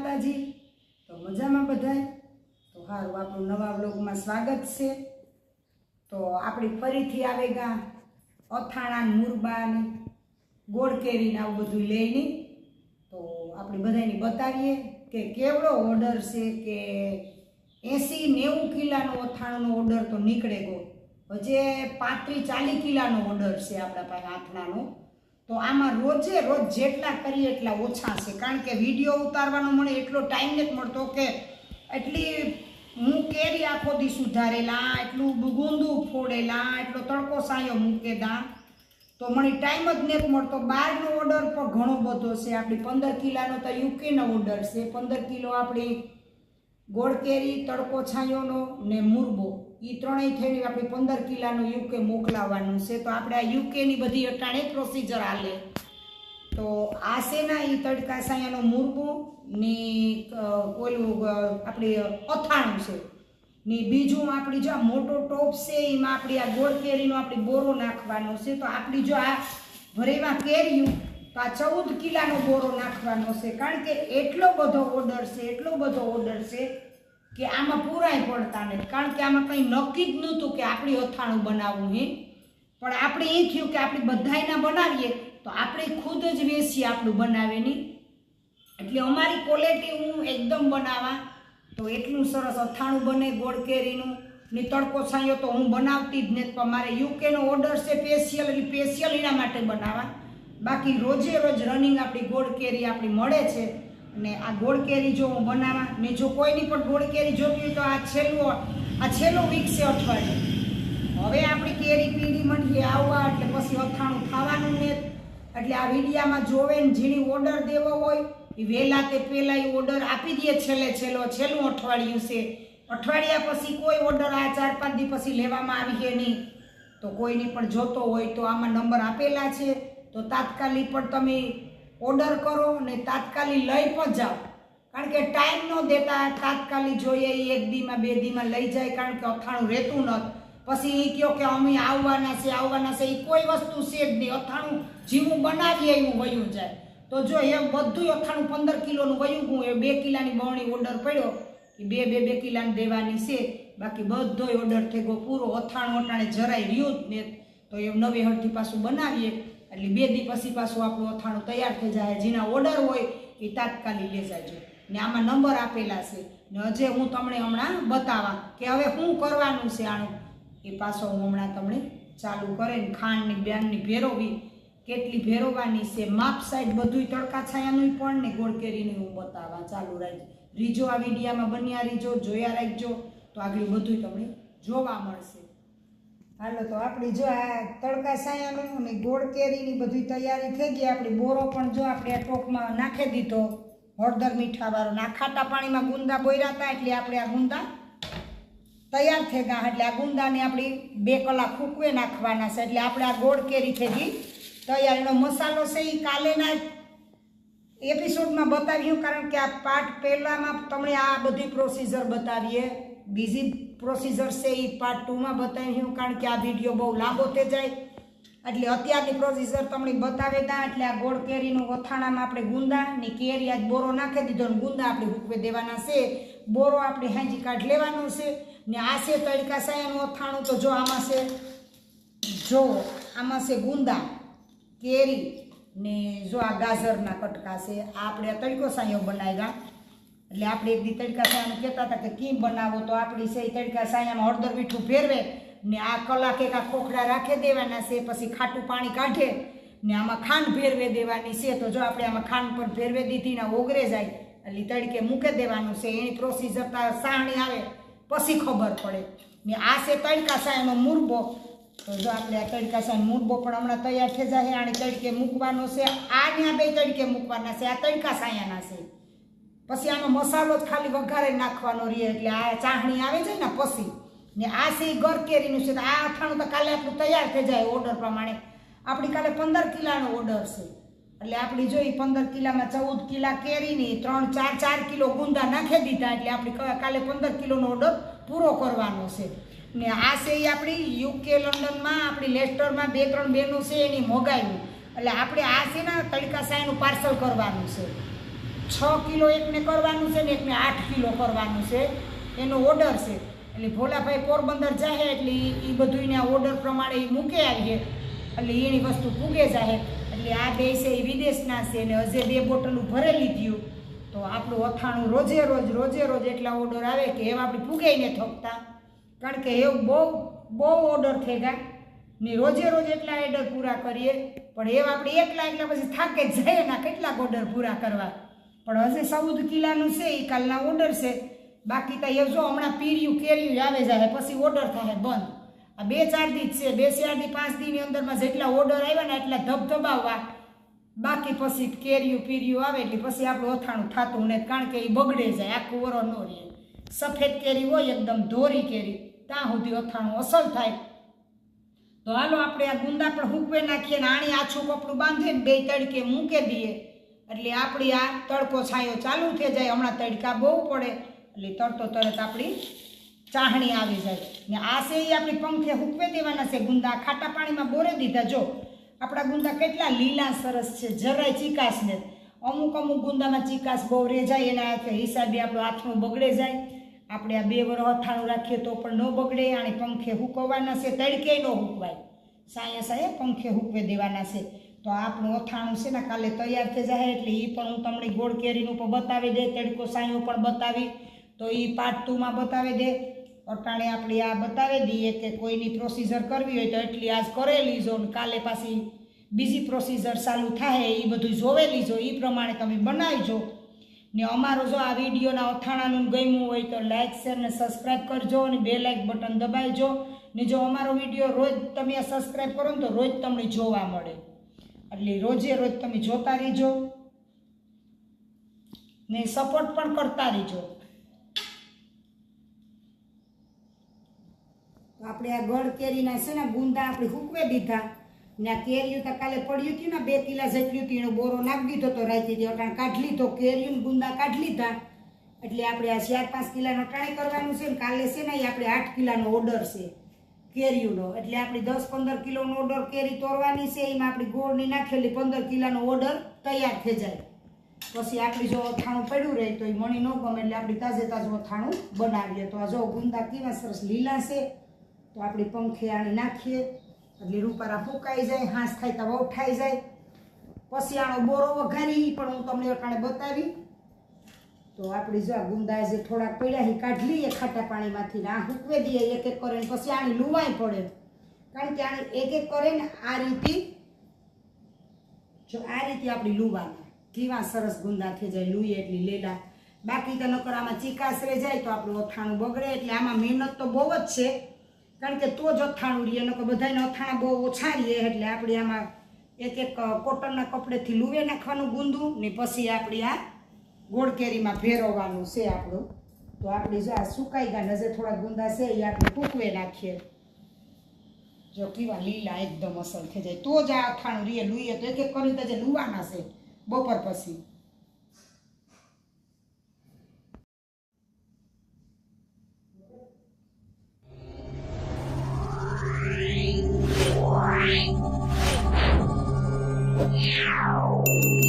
માતાજી તો મજામાં બધાય? તો સારું આપણું નવા બ્લોગમાં સ્વાગત છે. તો આપણી ફરીથી આવેગા અથાણા ને મુરબા ગોળ કેરીને આવું બધું લઈને. તો આપણે બધાને બતાવીએ કે કેવડો ઓર્ડર છે કે એંસી નેવું કિલાનો અથાણાનો ઓર્ડર તો નીકળે ગયો. હજે પાંત્રીસ ચાલીસ કિલાનો ઓર્ડર છે આપણા પાસે આથણાનો તો આમાં રોજે રોજ જેટલા કરીએ એટલા ઓછા છે. કારણ કે વીડિયો ઉતારવાનો મને એટલો ટાઈમ નથી મળતો કે એટલી હું કેરી આખો દી સુધારેલા, એટલું ગુંદું ફોડેલા, એટલો તડકો સાયો મૂકેલા તો મને ટાઈમ જ નથી મળતો. બહારનો ઓર્ડર પણ ઘણો બધો છે. આપણી પંદર કિલાનો તો યુકેનો ઓર્ડર છે. પંદર કિલો આપણી ગોળ કેરી, તડકો છાંયોનો ને મુરબો. એ ત્રણેય થઈને આપણે પંદર કિલાનું યુકે મોકલાવવાનું છે. તો આપણે આ યુકેની બધી અટાણે પ્રોસિજર હાલે. તો આ સેના એ તડકા સાયાનો મુરબો ને ઓલું આપણે અથાણું છે. ને બીજું આપણી જો આ મોટો ટોપ છે, એમાં આપણી આ ગોળ કેરીનો આપણે બોરો નાખવાનો છે. તો આપણી જો આ ભરેમાં કેરીયું તો આ ચૌદ કિલાનો બોરો નાખવાનો છે. કારણ કે એટલો બધો ઓર્ડર છે, એટલો બધો ઓર્ડર છે. કે આમાં પૂરાય પડતા નથી. કારણ કે આમાં કંઈ નક્કી જ નહોતું કે આપણી અથાણું બનાવવું હે. પણ આપણે એ થયું કે આપણે બધાયના બનાવીએ, તો આપણે ખુદ જ વેસી આપણું બનાવેની. એટલે અમારી ક્વોલિટી હું એકદમ બનાવા, તો એટલું સરસ અથાણું બને ગોળ કેરીનું. ને તડકો છાંયો તો હું બનાવતી જ નથી, પણ મારે યુકેનો ઓર્ડર છે સ્પેશિયલ એટલે સ્પેશિયલ એના માટે બનાવવા બાકી રોજે રોજ રનિંગ આપણી ગોળ કેરી આપણી મળે છે. અને આ ગોળ કેરી જો હું બનાવવા ને જો કોઈની પણ ગોળ કેરી જોતી હોય તો આ છેલ્લું આ છેલ્લું વીક છે અઠવાડિયું. હવે આપણી કેરી પીડી મંડીએ આવવા, એટલે પછી અથાણું ખાવાનું ને, એટલે આ વિડીયામાં જોવે ને ઝીણી ઓર્ડર દેવો હોય, એ વહેલા તે પહેલાં એ ઓર્ડર આપી દઈએ છેલ્લે છેલ્લો, છેલ્લું અઠવાડિયું છે. અઠવાડિયા પછી કોઈ ઓર્ડર આ ચાર પાંચ દી પછી લેવામાં આવી છે નહીં. તો કોઈને પણ જોતો હોય તો આમાં નંબર આપેલા છે. તો તાત્કાલિક પણ તમે ઓર્ડર કરો ને તાત્કાલિક લઈ પણ જાઓ. કારણ કે ટાઈમ ન દેતા તાત્કાલિક જોઈએ એ એક દીમાં બે દીમાં લઈ જાય કારણ કે અથાણું રહેતું નથી પછી એ કહો કે અમે આવવાના છે આવવાના છે એ કોઈ વસ્તુ છે જ નહીં. અથાણું જેવું બનાવીએ એવું વયું જાય. તો જો એ બધું અથાણું પંદર કિલોનું વયું હું એ બે કિલાની બવણી ઓર્ડર પડ્યો. એ બે બે બે કિલાની દેવાની છે. બાકી બધોય ઓર્ડર થઈ ગયો પૂરો. અથાણું અટાણે જરાય રહ્યું જ ને. તો એ નવી હળથી પાછું બનાવીએ. એટલે બે દી પછી પાછું આપણું અથાણું તૈયાર થઈ જાય. જેના ઓર્ડર હોય એ તાત્કાલિક લઈ જાજો. ને આમાં નંબર આપેલા છે. ને હજે હું તમને હમણાં બતાવા કે હવે શું કરવાનું છે આનું? એ પાછો હું હમણાં તમને ચાલુ કરે ને ખાંડની, બ્યાનની ભેરવવી. કેટલી ભેરવવાની છે? માપ સાઈડ બધુંય તડકા છાયાનું પણ ને ગોળ કેરીને હું બતાવવા ચાલુ રાખજો. રીજો આ વિડીયામાં બન્યા રીજો, જોયા રાખજો. તો આગળ બધું તમને જોવા મળશે. હાલો, તો આપણી જો આ તડકા સાયાનું ને ગોળ કેરીની બધી તૈયારી થઈ ગઈ, આપણી બોરો પણ જો આપણે આ ટોપમાં નાખી દીધો. હળદર મીઠાવાળો. ના ખાટા પાણીમાં ગુંદા બોર્યા હતા, એટલે આપણે આ ગુંદા તૈયાર થઈ ગયા. એટલે આ ગુંદાને આપણી બે કલાક ફૂકવે નાખવાના છે. એટલે આપણે આ ગોળ કેરી થઈ ગઈ. તૈયાર. એનો મસાલો છે એ કાલેના એપિસોડમાં બતાવ્યું કારણ કે આ પાઠ પહેલાંમાં તમને આ બધી પ્રોસીજર બતાવીએ. બીજી પ્રોસીજર છે એ પાર્ટ ટુમાં બતાવી હું કારણ કે આ વીડિયો બહુ લાંબો થઈ જાય. એટલે અત્યારની પ્રોસીજર તમને બતાવી દા. એટલે આ ગોળ કેરીનું વથાણામાં આપણે ગુંદા ને કેરી આજ બોરો નાખી દીધો ને ગુંદા આપણે હૂકવે દેવાના છે. બોરો આપણે હાંજી કાઢ લેવાનો છે. ને આ છે તડકા સાયાનું અથાણું તો જો આમાં છે, જો આમાં છે ગુંદા, કેરી ને જો આ ગાજરના કટકા છે. આપણે તડકો સાયો બનાવ્યા. એટલે આપણે એક દી તડકા સાયાનું કહેતા હતા કે કેમ બનાવો તો આપણી છે એ તડકા સાયામાં હળદર મીઠું ફેરવે ને આ કલાક એક આ ખોખડા રાખી દેવાના છે, પછી ખાટું પાણી કાઢે ને આમાં ખાંડ ફેરવે દેવાની છે. તો જો આપણે આમાં ખાંડ પણ ફેરવે દીધી ને ઓગરે જાય, એટલે તડકે મૂકી દેવાનું છે. એની પ્રોસીજર સાણી આવે, પછી ખબર પડે. ને આ છે તડકા સાયાનો મુરબો. તો જો આપણે આ તડકા સાય મુરબો પણ હમણાં તૈયાર થઈ જાય આને તડકે મૂકવાનો છે. આ ત્યાં બે તડકે મૂકવાના છે. આ તડકા સાયાના છે. પછી આનો મસાલો જ ખાલી વઘારે નાખવાનો રહે એટલે આ ચાહણી આવે છે ને પછી, ને આ છે ગર કેરીનું છે આ અથાણું તો કાલે આપણું તૈયાર થઈ જાય ઓર્ડર પ્રમાણે. આપણી કાલે પંદર કિલાનો ઓર્ડર છે. એટલે આપણી જોઈ પંદર કિલામાં ચૌદ કિલા કેરીની ત્રણ, ચાર ચાર કિલો ગુંદા નાખી દીધા એટલે આપણી કાલે પંદર કિલોનો ઓર્ડર પૂરો કરવાનો છે. ને આ છે એ આપણી યુકે લંડનમાં, આપણી લેસ્ટરમાં બે, ત્રણ બેનું છે એની મોગાઈનું. એટલે આપણે આ છે ને તડકા સાયનું પાર્સલ કરવાનું છે. છ કિલો એકને કરવાનું છે ને એકને આઠ કિલો કરવાનું છે. એનો ઓર્ડર છે. એટલે ભોલાભાઈ પોરબંદર જાહે એટલે એ બધું એના ઓર્ડર પ્રમાણે એ મૂકે આવીએ. એટલે એની વસ્તુ પૂગે જાહે. એટલે આ બે છે એ વિદેશના છે ને હજે બે બોટલું ભરેલી થયું. તો આપણું અથાણું રોજે રોજ રોજે રોજ એટલા ઓર્ડર આવે કે એવા આપણે પૂગે ને થકતા કારણ કે એવું બહુ બહુ ઓર્ડર થઈ ગયા ને રોજે રોજ એટલા ઓર્ડર પૂરા કરીએ. પણ એવા આપણે એકલા એકલા પછી થાકે જાય ના કેટલાક ઓર્ડર પૂરા કરવા. પણ હજી સૌદ કિલ્લાનું છે એ કાલના ઓર્ડર છે. બાકી તો એ જો હમણાં પીર્યું કેર્યું આવે જાય, પછી ઓર્ડર થાય બંધ. આ બે ચાર દી છે, બે ચાર દી, પાંચ દીની અંદરમાં જેટલા ઓર્ડર આવ્યા ને એટલા ધબધબાવવા. બાકી પછી કેર્યું પીર્યું આવે એટલે પછી આપણું અથાણું થતું ને કારણ કે એ બગડે જાય, આખું વરો ન રહે. સફેદ કેરી હોય, એકદમ ધોરી કેરી, ત્યાં સુધી અથાણું અસલ થાય. તો હાલો આપણે આ ગુંદા પણ હૂકવે નાખીએ ને આણી આછું કપડું બાંધીને બે તડકે મૂકી દઈએ. એટલે આપણી આ તડકો છાંયો ચાલુ થઈ જાય, હમણાં તડકા બહુ પડે, એટલે તરતો તરત આપણી ચાહણી આવી જાય. ને આ છે એ આપણી પંખે હૂકવે દેવાના છે ગુંદા. ખાટા પાણીમાં બોરે દીધા, જો. આપણા ગુંદા કેટલા લીલા સરસ છે, જરાય ચીકાશ ને અમુક અમુક ગુંદામાં ચીકાશ બહુ રહે જાય, એના હિસાબે આપણું હાથનું બગડે જાય. આપણે આ બે વર હથાણું રાખીએ તો પણ ન બગડે, આને પંખે હૂકવવાના છે તડકે ન હૂકવાય. સાયા સાયા પંખે હૂકવે દેવાના છે. તો આપણું અથાણું છે ને કાલે તૈયાર થઈ જાય એટલે એ પણ હું તમને ગોળ કેરીનું પણ બતાવી દે, તેડકો સાયો પણ બતાવી. તો એ પાર્ટ ટુમાં બતાવી દે. અટાણે આપણે આ બતાવી દઈએ કે કોઈની પ્રોસીજર કરવી હોય તો એટલી આજ કરેલી જો ને કાલે પાછી બીજી પ્રોસીજર ચાલુ થાય એ બધું જોવેલી જો એ પ્રમાણે તમે બનાવજો. ને અમારો જો આ વિડીયોના અથાણાનું ગમ્યું હોય તો લાઇક શેર ને સબસ્ક્રાઈબ કરજો અને બે લાઇક બટન દબાવજો. ને જો અમારો વીડિયો રોજ તમે સબસ્ક્રાઈબ કરો ને તો રોજ તમને જોવા મળે. એટલે રોજે રોજ તમે જોતા રહેજો. ને સપોર્ટ પણ કરતા રહેજો. આપણે આ ગળ કેરીના છે ને ગુંદા આપણે હૂકવે દીધા. ને આ કેરીયું તો કાલે પડ્યું હતું ને, બે કિલા જેટલું હતું, એનો બોરો નાખી દીધો તો રાખી દીધો અટાણ કાઢી લીધો કેરીયું ગુંદા કાઢી લીધા. એટલે આપણે આ ચાર પાંચ કિલાનો ટ્રાય કરવાનું છે ને, કાલે છે ને આપણે આઠ કિલાનો ઓર્ડર છે. કેરીયુંનો એટલે આપણી દસ પંદર કિલોનો ઓર્ડર કેરી તોડવાની છે, એમાં આપણી ગોળની નાખેલી પંદર કિલાનો ઓર્ડર તૈયાર થઈ જાય. પછી આપણી જો અથાણું પડ્યું રહે તો એ મણી ન ગમે, એટલે આપણે તાજે તાજું અથાણું બનાવીએ. તો આ જો ગુંદા કેવા સરસ લીલા છે, તો આપણી પંખે આને નાખીએ, એટલે રૂપારા ફૂંકાઈ જાય, હાંસ થાય તો વૌઠાઈ જાય. પછી આનો બોરો વઘારી પણ હું તમને અટાણે બતાવી. તો આપણી જો ગુંદા જે થોડાક પડ્યા એ કાઢી લઈએ ખાટા પાણીમાંથી આ હૂકવે દઈએ એક એક કરે પછી આની લુવાય પડે. કારણ કે આને એક એક કરે ને આ રીતે, જો આ રીતે આપણી લુવાના કેવા સરસ ગુંદા થઈ જાય લુઈએ એટલી લેલા. બાકી તો નકર આમાં ચીકાશ રહી જાય તો આપણું અથાણું બગડે, એટલે આમાં મહેનત તો બહુ જ છે. કારણ કે તો જ અથાણું રહીએ નકર બધાને અથાણા બહુ ઓછા રહીએ એટલે આપણે આમાં એક એક કોટનના કપડેથી લુવે નાખવાનું ગુંદું ને પછી આપણી આ ગોળ કેરીમાં ભેરવવાનું છે આપણું. તો આપણે જો આ સુકાઈ ગયા નજર થોડા ગુંદા છે, એ આપણે કૂકવે નાખીએ. જો કેવા લીલા એકદમ અસર થઈ જાય. તો જ આ અથાણું રીએ લુઈએ. તો એક એક તો જે લુવાના છે, બપોર પછી. Wow.